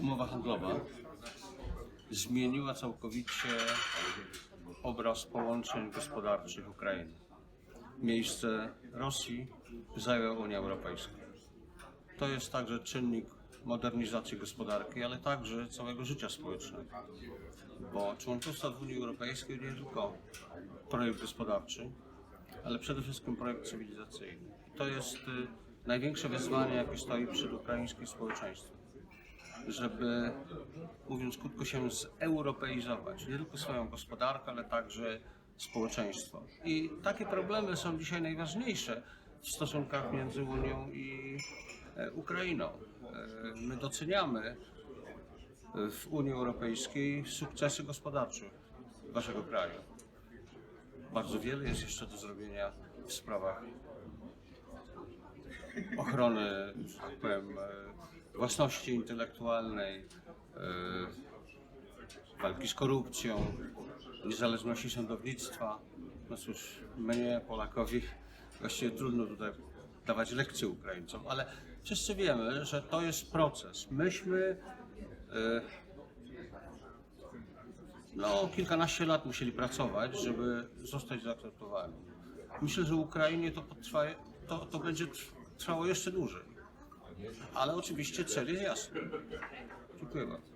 umowa handlowa zmieniła całkowicie obraz połączeń gospodarczych Ukrainy. Miejsce Rosji zajęła Unia Europejska. To jest także czynnik modernizacji gospodarki, ale także całego życia społecznego. Bo członkostwo w Unii Europejskiej nie tylko projekt gospodarczy, ale przede wszystkim projekt cywilizacyjny. To jest y, największe wyzwanie, jakie stoi przed ukraińskim społeczeństwem. Żeby, mówiąc krótko, się zeuropeizować. Nie tylko swoją gospodarkę, ale także społeczeństwo. I takie problemy są dzisiaj najważniejsze w stosunkach między Unią i e, Ukrainą. E, My doceniamy w Unii Europejskiej sukcesy gospodarcze waszego kraju. Bardzo wiele jest jeszcze do zrobienia w sprawach ochrony, tak powiem, e, własności intelektualnej, e, walki z korupcją, niezależności sądownictwa. No cóż, mnie, Polakowi, właściwie trudno tutaj dawać lekcje Ukraińcom, ale wszyscy wiemy, że to jest proces. Myśmy e, no, kilkanaście lat musieli pracować, żeby zostać zaakceptowani. Myślę, że Ukrainie to, potrwa, to, to będzie trw- trwało jeszcze dłużej. Ale oczywiście cel jest jasny. Dziękuję bardzo.